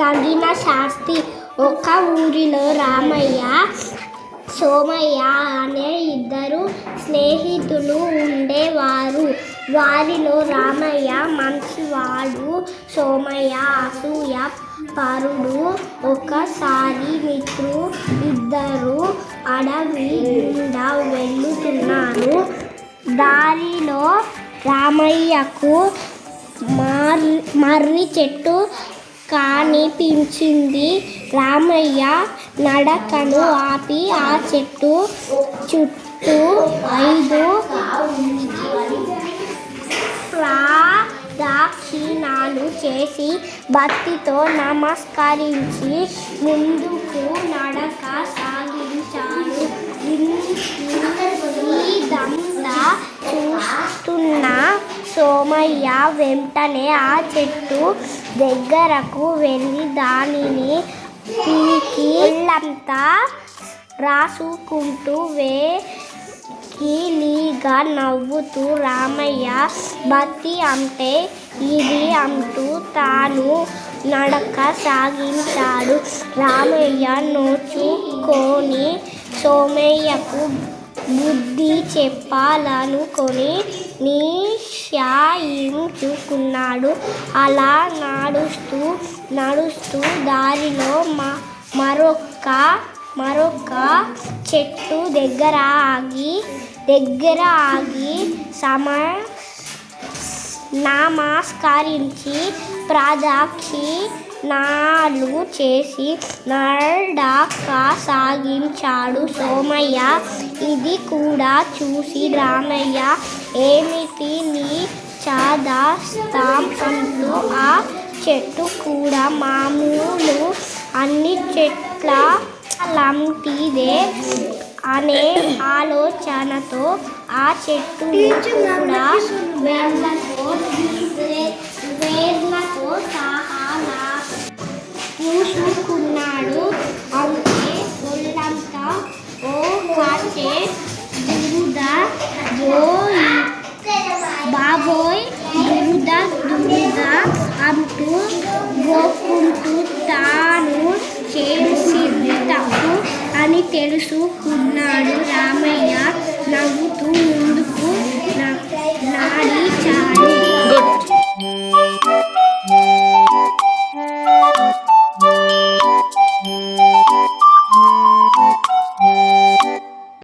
తగిన శాస్తి. ఒక ఊరిలో రామయ్య సోమయ్య అనే ఇద్దరు స్నేహితులు ఉండేవారు. వారిలో రామయ్య మంచివాడు సోమయ్య అసూయ పరుడు ఒకసారి మిత్రు ఇద్దరు అడవి గుండా వెళ్ళుతున్నారు. దారిలో రామయ్యకు మర్రి చెట్టు కనిపించింది. రామయ్య నడకను ఆపి ఆ చెట్టు చుట్టూ ఐదు ప్రదక్షిణాలు చేసి భక్తితో నమస్కరించి ముందుకు నడక సాగించాడు. సోమయ్య వెంటనే ఆ చెట్టు దగ్గరకు వెళ్ళి దానిని పీకి ఒళ్ళంతా రాసుకుంటూ వేకిలీగా నవ్వుతూ రామయ్య బతి అంటే ఇది అంటూ తాను నడక సాగించాడు. రామయ్య నోచుకొని సోమయ్యకు బుద్ధి చెప్పాలనుకొని నీ నిశ్చయించుకున్నాడు అలా నడుస్తూ నడుస్తూ దారిలో మ- మరొక మరొక చెట్టు దగ్గర ఆగి దగ్గర ఆగి సమ నమస్కరించి ప్రదక్షిణాలు చేసి నడక సాగించాడు. సోమయ్య ఇది కూడా చూసి రామయ్య ఏమిటి నీ చాదా అంటూ ఆ చెట్టు కూడా? మామూలు అన్ని చెట్ల లాంటిదే అనే ఆలోచనతో ఆ చెట్టు కూడా వేర్లతో వేర్లతో సహా పూసుకున్నాడు. ఒళ్ళంతా ఓ కాచే దురద ఓయ్